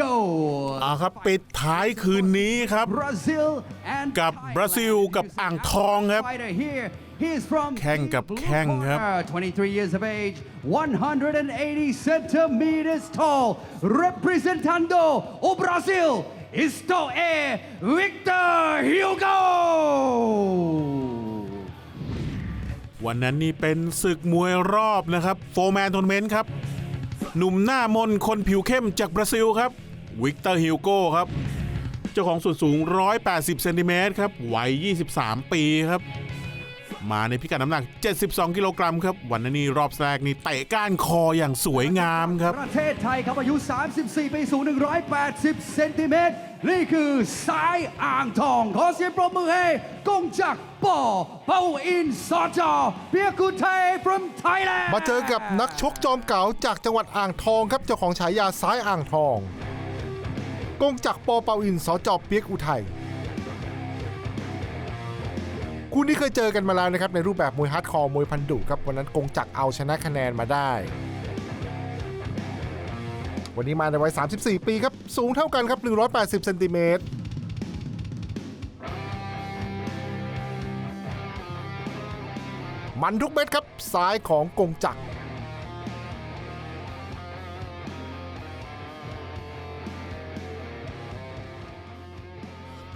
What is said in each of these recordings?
go อ่าครับปิดท้ายคืนนี้ครับ Brazil and กับ Thailand. บราซิลกับอ่างทองครับ Fighter here. He is from แข่งกับ the blue แข่งครับ corner, 23 years of age, 180 centimeters tall, representando o Brasil, isto é Victor Hugo. วันนั้นนี่เป็นศึกมวยรอบนะครับ โฟร์แมนทัวร์นาเมนต์ครับ หนุ่มหน้ามนคนผิวเข้มจากบราซิลครับ วิกเตอร์ฮิวโก้ครับ เจ้าของส่วนสูง 180 เซนติเมตรครับวัย 23 ปีครับ มาในพิกัดน้ำหนัก 72 กิโลกรัมครับ วันนั้นนี่รอบแรกนี่เตะก้านคออย่างสวยงามครับ ประเทศไทยครับอายุ 34 ปี สูง 180 เซนติเมตร นี่คือสายอ่างทอง ขอเสียงปรบมือให้กงจักรปอเปาอินสอจอเปียกุไทย from Thailand มาเจอกับนักชกจอมเก๋าจากจังหวัดอ่างทองครับ เจ้าของฉายาซ้ายอ่างทอง กงจักปอเปาอินสอจอบเปียกอุทัยคู่นี้เคยเจอกันมาแล้วนะครับในรูปแบบมวยฮาร์ดคอร์มวยพันดุครับวันนั้นกงจักเอาชนะคะแนนมาได้ วันนี้มาในวัย 34 ปีครับ สูงเท่ากันครับ 180เซนติเมตรมันทุกเม็ดครับซ้ายของกงจักร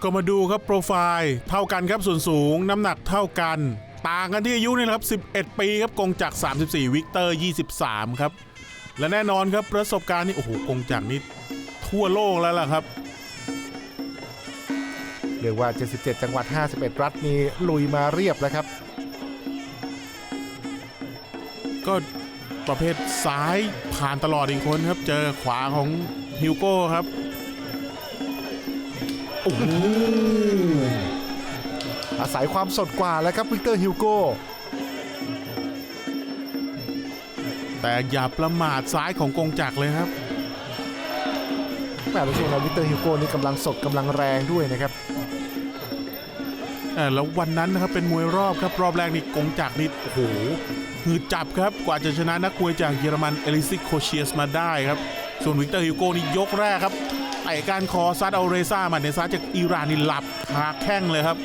ก็มาดูครับโปรไฟล์เท่ากันครับส่วนสูงน้ำหนักเท่ากัน ต่างกันที่อายุนี่แหละครับ 11 ปีครับกงจักร34 วิกเตอร์ 23 ครับ และแน่นอนครับประสบการณ์นี่โอ้โหกงจักรนี่ทั่วโลกแล้วล่ะครับเรียกว่า 77 จังหวัด 51 รัฐนี้ลุยมาเรียบแล้วครับ ก็ประเภทซ้ายผ่านตลอดอีกคนครับ เจอขวาของฮิวโก้ครับ โอ้โหอาศัยความสดกว่าแล้วครับวิกเตอร์ฮิวโก้แต่อย่าประมาทซ้ายของกงจักรเลยครับแม่รู้สึกว่าวิกเตอร์ฮิวโก้นี่กำลังสดกำลังแรงด้วยนะครับเออแล้ววันนั้นนะครับเป็นมวยรอบครับรอบแรกนี่กงจักรนี่โอ้โหหืดจับครับกว่าจะชนะนักมวยจากเยอรมันเอลิซิโคเชียสมาได้ครับ ส่วนวิกเตอร์ฮิวโก้นี่ยกแรกครับ ไต่การคอซัดเอาเรซ่ามาในซัดจากอิหร่านนี่หลับคาแข้งเลยครับ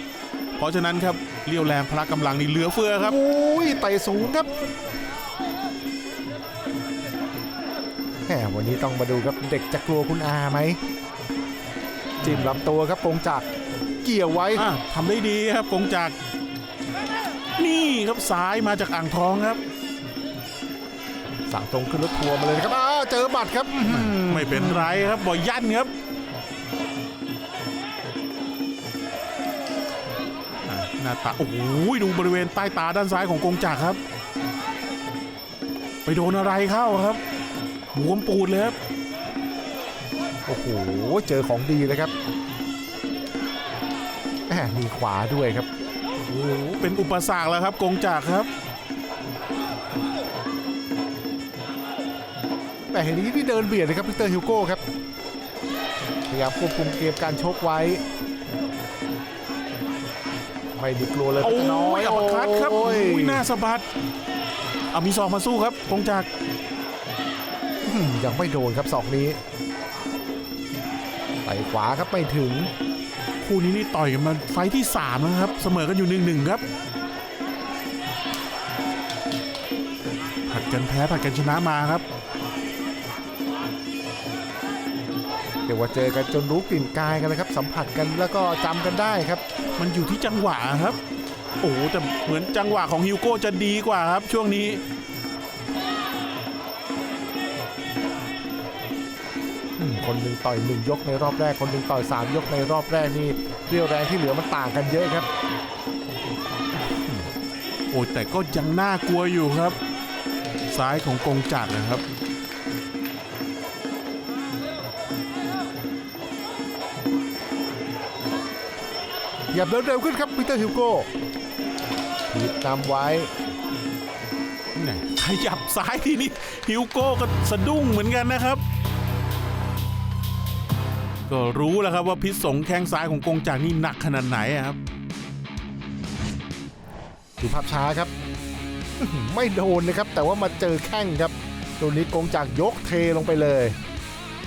เพราะฉะนั้นครับเรียวแรงพละกำลังนี่เหลือเฟือครับโอ้ยไต่สูงครับแหมวันนี้ต้องมาดูครับเด็กจะกลัวคุณอาไหมจิ้มลำตัวครับกงจักรเกี่ยวไว้อะทำได้ดีครับกงจักรนี่ครับซ้ายมาจากอ่างทองครับ สั่งตรงขึ้นรถทัวร์มาเลยนะครับอ้าว เจอบัตรครับอื้อหือไม่เป็นไรครับบอยยันครับอะหน้าตาโอ้โหดูบริเวณใต้ตาด้านซ้ายของกงจักรครับ ไปโดนอะไรเข้าครับบวมปูดเลยครับโอ้โหเจอของดีเลยครับแหมมีขวาด้วยครับโอ้โหเป็นอุปสรรคแล้วครับกงจักรครับ แต่เห็นอย่างนี้ที่เดินเบียดเลยครับพิเตอร์ฮิวโก้ครับพยายามควบคุมเกมการชกไว้ไม่มีกลัวเลยโอ้พัฒน้อยยอัปคัดครับโอ้โอ้ยยหน้าสะบัดเอามีศอกมาสู้ครับกงจักรอืมยังไม่โดนครับศอกนี้ไปขวาครับไม่ถึง คู่นี้นี่ต่อยกันมาไฟท์ที่3แล้วครับ เสมอกันอยู่หนึ่งหนึ่งครับผัดกันแพ้ผัดกันชนะมาครับ เดี๋ยวว่าเจอกันจนรู้กลิ่นกายกันเลยครับ สัมผัสกันแล้วก็จำกันได้ครับ มันอยู่ที่จังหวะครับ โอ้โหแต่เหมือนจังหวะของฮิวโก้จะดีกว่าครับ ช่วงนี้อืมคนหนึ่งต่อยหนึ่งยกในรอบแรกคนหนึ่งต่อยสามยกในรอบแรกนี่เรียวแรงที่เหลือมันต่างกันเยอะครับ โอ้แต่ก็ยังน่ากลัวอยู่ครับ ซ้ายของกงจักรนะครับ ย่าเดินเร็วขึ้นครับปีเตอร์ฮิวโก้ถีบนำไว้แหม่ขยับซ้ายทีนี้ฮิวโก้ก็สะดุ้งเหมือนกันนะครับ ก็รู้แล้วครับว่าพิษสงแข้งซ้ายของกงจักรนี่หนักขนาดไหนอะครับดูภาพช้าครับอื้อหือไม่โดนนะครับ แต่ว่ามาเจอแข้งครับตัวนี้กงจากยกเทลงไปเลย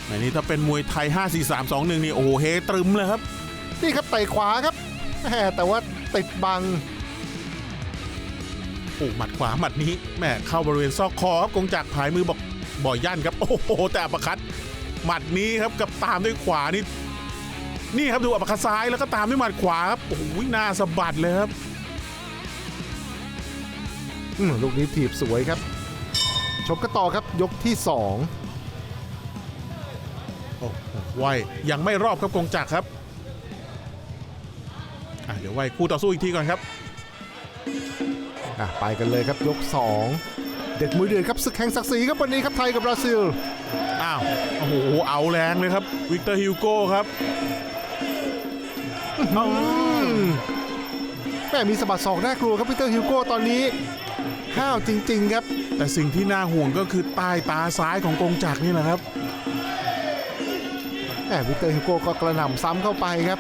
อันนี้ถ้าเป็นมวยไทย 5 4 3 2 1 นี่โอ้โหเฮตรึมเลยครับ นี่ครับเตะขวาครับ แหมแต่ว่าติดบังโอ้หมัดขวาหมัดนี้แม่เข้าบริเวณซอกคอครับกงจากผายมือบอกบ่อยย่านครับ โอ้โหแต่อัปคัดหมัดนี้ครับกับตามด้วยขวานี่นี่ครับดูอัปคัดซ้ายแล้วก็ตามด้วยหมัดขวาครับโอ้โหหน้าสะบัดเลยครับอืมลูกนี้ถีบสวยครับชกกันต่อครับยกที่2โอ้โหไวยังไม่รอบครับกงจักรครับ อะเดี๋ยวไวคู่ต่อสู้อีกทีก่อนครับอะไปกันเลยครับยก 2 เด็ดมวยเดือดครับศึกแห่งศักดิ์ศรีครับวันนี้ครับไทยกับบราซิลอ้าวโอ้โหเอาแรงเลยครับวิกเตอร์ฮิวโก้ครับเอาแม่มีสะบัดศอกน่ากลัวครับพีเตอร์ฮิวโก้ตอนนี้ห้าวจริง ๆ ครับ แต่สิ่งที่น่าห่วงก็คือใต้ตาซ้ายของกงจักรนี่แหละครับแหมพีเตอร์ฮิวโก้ก็กระหน่ำซ้ำเข้าไปครับ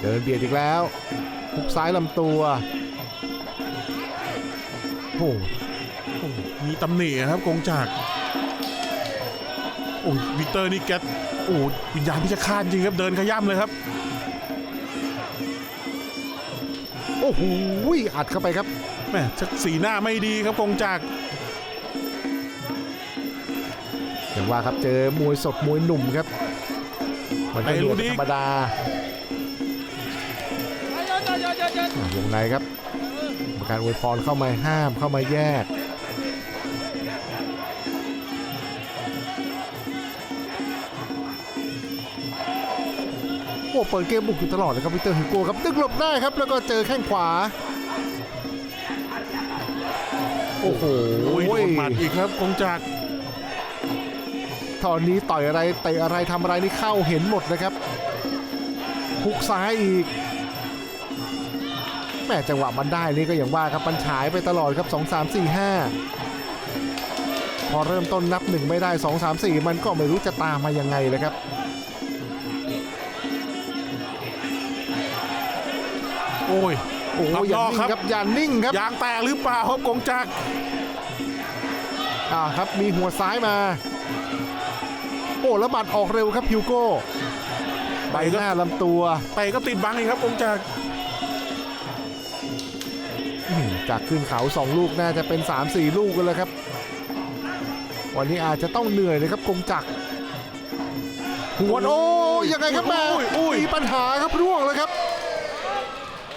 เดินเบียดอีกแล้วหุกซ้ายลำตัวโอ้โหมีตำหนิครับกงจักรโอ้ยวิกเตอร์นี่แกโอ้วิญญาณพิชฆาตจริงครับ เดินขย้ำเลยครับ โอ้โหอัดเข้าไปครับแม่ชักสีหน้าไม่ดีครับกงจักรอย่างว่าครับเจอมวยสดมวยหนุ่มครับ มันก็เหนือยเป็นธรรมดา วงในครับกรรมการอวยพรเข้ามาห้ามเข้ามาแยกโอ้เปิดเกมบุกอยู่ตลอดเลยครับวิเตอร์ฮิโก้ครับดึงหลบได้ครับ แล้วก็เจอแข้งขวา โอ้โหโดนหมัดอีกครับกงจักรตอนนี้ต่อยอะไรเตะอะไรทำอะไรนี่เข้าเห็นหมดนะครับหุกซ้ายอีก แม่จังหวะมันได้นี่ก็อย่างว่าครับมันฉายไปตลอดครับ 2 3 4 5 พอเริ่มต้นนับหนึ่งไม่ได้ 2 3 4 มันก็ไม่รู้จะตามมายังไงเลยครับโอ้ยโอ้โหรอบอย่านอกนิ่งครับครับอย่านิ่งครับยางแตกหรือเปล่าครับกงจักรอ่าครับมีหัวซ้ายมา โอ้แล้วบัดออกเร็วครับฮิวโก้ใบหน้าลำตัวเตะก็ติดบังอีกครับกงจักรอืม จากขึ้นเขา 2 ลูกน่าจะเป็น 3-4 ลูกกันแล้วครับ วันนี้อาจจะต้องเหนื่อยเลยครับกงจักรหัวโอ้ยังไงครับแม่อุ้ยอุ้ยมีปัญหาครับร่วงแล้วครับ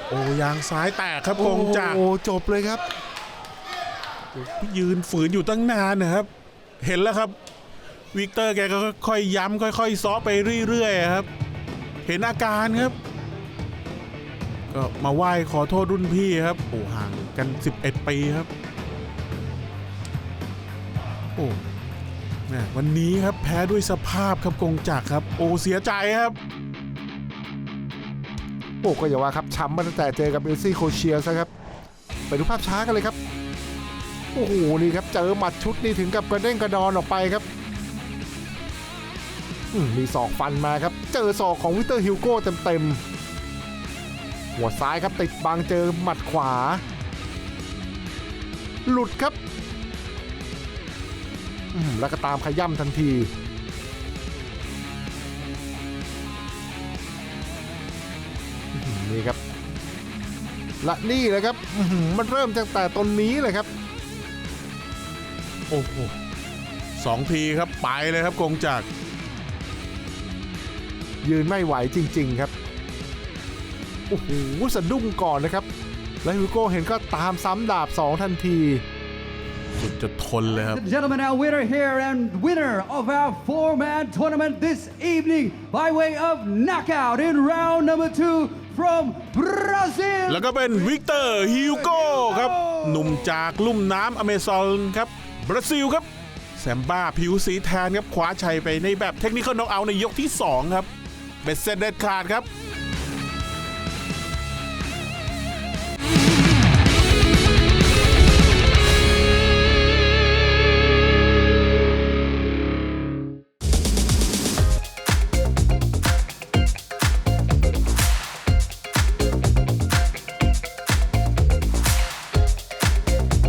โอ้ยางซ้ายแตกครับกงจักรโอ้จบเลยครับ ยืนฝืนอยู่ตั้งนานนะครับ เห็นแล้วครับ วิกเตอร์แกก็ค่อยย้ำค่อย ๆ ซ้อไปเรื่อยๆครับ เห็นอาการครับ ก็มาไหว้ขอโทษรุ่นพี่ครับ โอ้ห่างกัน 11 ปีครับ โอ้แม่วันนี้ครับแพ้ด้วยสภาพครับกงจักรครับ โอ้เสียใจครับ โอ้ก็อย่าว่าครับช้ำมาตั้งแต่เจอกับเอลซี่โคเชียซะครับ ไปดูภาพช้ากันเลยครับ โอ้โหนี่ครับเจอหมัดชุดนี่ถึงกับกระเด้งกระดอนออกไปครับมีศอกฟันมาครับ เจอศอกของวิเตอร์ฮิวโก้เต็มๆ หัวซ้ายครับติดบังเจอหมัดขวา หลุดครับอืมแล้วก็ตามขย่ำทันที นี่ครับ และนี่แหละครับอื้อหือมันเริ่มตั้งแต่ตนนี้เลยครับ โอ้โหสองทีครับไปเลยครับกงจักรยืนไม่ไหวจริง ๆ ครับ โอ้โหสะดุ้งก่อนนะครับ แล้วฮิวโก้เห็นก็ตามซ้ำดาบ 2 ทันที สุดจะทนเลยครับ and gentlemen, our winner here and winner of our four-man tournament this evening by way of knockout in round number two from Brazil. แล้วก็เป็นวิกเตอร์ฮิวโก้ครับ หนุ่มจากลุ่มน้ำอเมซอนครับ บราซิลครับ แซมบ้าผิวสีแทนครับคว้าชัยไปในแบบเทคนิคอลน็อกเอาท์ในยกที่ 2 ครับ เบ็ดเสร็จเด็ดขาดครับ